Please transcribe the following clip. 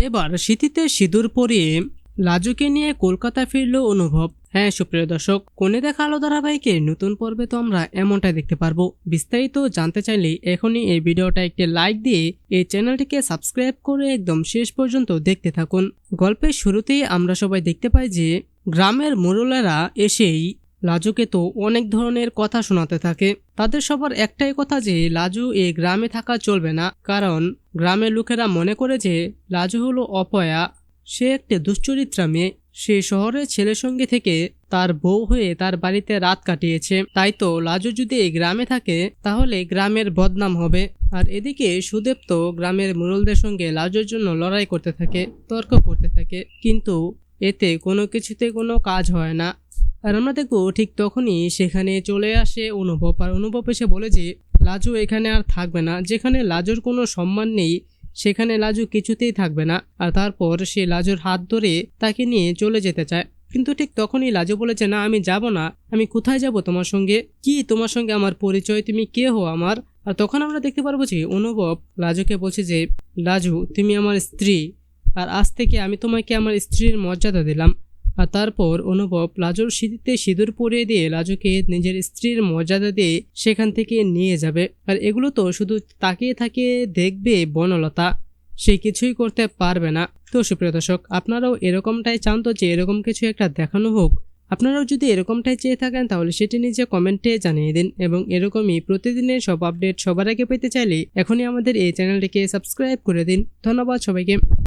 এবার শীতিতে সিঁদুর পরিয়ে লাজুকে নিয়ে কলকাতা ফিরল অনুভব। হ্যাঁ সুপ্রিয় দর্শক কোনে দেখা আলো ধারাবাহিকের নতুন পর্বে তো আমরা এমনটাই দেখতে পারব। বিস্তারিত জানতে চাইলে এখনই এই ভিডিওটা একটি লাইক দিয়ে এই চ্যানেলটিকে সাবস্ক্রাইব করে একদম শেষ পর্যন্ত দেখতে থাকুন। গল্পের শুরুতেই আমরা সবাই দেখতে পাই যে গ্রামের মোড়লেরা এসেই লাজুকে তো অনেক ধরনের কথা শোনাতে থাকে। তাদের সবার একটাই কথা যে, লাজু এই গ্রামে থাকা চলবে না। কারণ, গ্রামের লোকেরা মনে করে যে, লাজু হলো অপয়া। সে একটি দুশ্চরিত্রা মেয়ে। সে শহরের ছেলের সঙ্গে থেকে তার বউ হয়ে তার বাড়িতে রাত কাটিয়েছে। তাই তো লাজু যদি এই গ্রামে থাকে, তাহলে গ্রামের বদনাম হবে। আর এদিকে সুদেব তো গ্রামের মুরলদের সঙ্গে লাজুর জন্য লড়াই করতে থাকে, তর্ক করতে থাকে। কিন্তু এতে কোনো কিছুতে কোনো কাজ হয় না। আর আমরা দেখব ঠিক তখনই সেখানে চলে আসে অনুভব। আর অনুভব এসে বলে যে, লাজু এখানে আর থাকবে না। যেখানে লাজুর কোনো সম্মান নেই, সেখানে লাজু কিছুতেই থাকবে না। আর তারপর সে লাজুর হাত ধরে তাকে নিয়ে চলে যেতে চায়। কিন্তু ঠিক তখনই লাজু বলেছে না, আমি যাব না। আমি কোথায় যাব তোমার সঙ্গে? কি তোমার সঙ্গে আমার পরিচয়? তুমি কে হো আমার? আর তখন আমরা দেখতে পারব যে, অনুভব লাজুকে বলছে যে, লাজু, তুমি আমার স্ত্রী। আর আজ থেকে আমি তোমাকে আমার স্ত্রীর মর্যাদা দিলাম। আর তারপর অনুভব লাজুর সিঁথিতে সিঁদুর পরিয়ে দিয়ে লাজুকে নিজের স্ত্রীর মর্যাদা দিয়ে সেখান থেকে নিয়ে যাবে। আর এগুলো তো শুধু তাকিয়ে তাকিয়ে দেখবে বনলতা। সে কিছুই করতে পারবে না। তো সুপ্রিয় দর্শক, আপনারাও এরকমটাই চান তো যে এরকম কিছু একটা দেখানো হোক? আপনারাও যদি এরকমটাই চেয়ে থাকেন তাহলে সেটি নিচে কমেন্টে জানিয়ে দিন এবং এরকমই প্রতিদিনের সব আপডেট সবার আগে পেতে চাইলে এখনই আমাদের এই চ্যানেলটিকে সাবস্ক্রাইব করে দিন। ধন্যবাদ সবাইকে।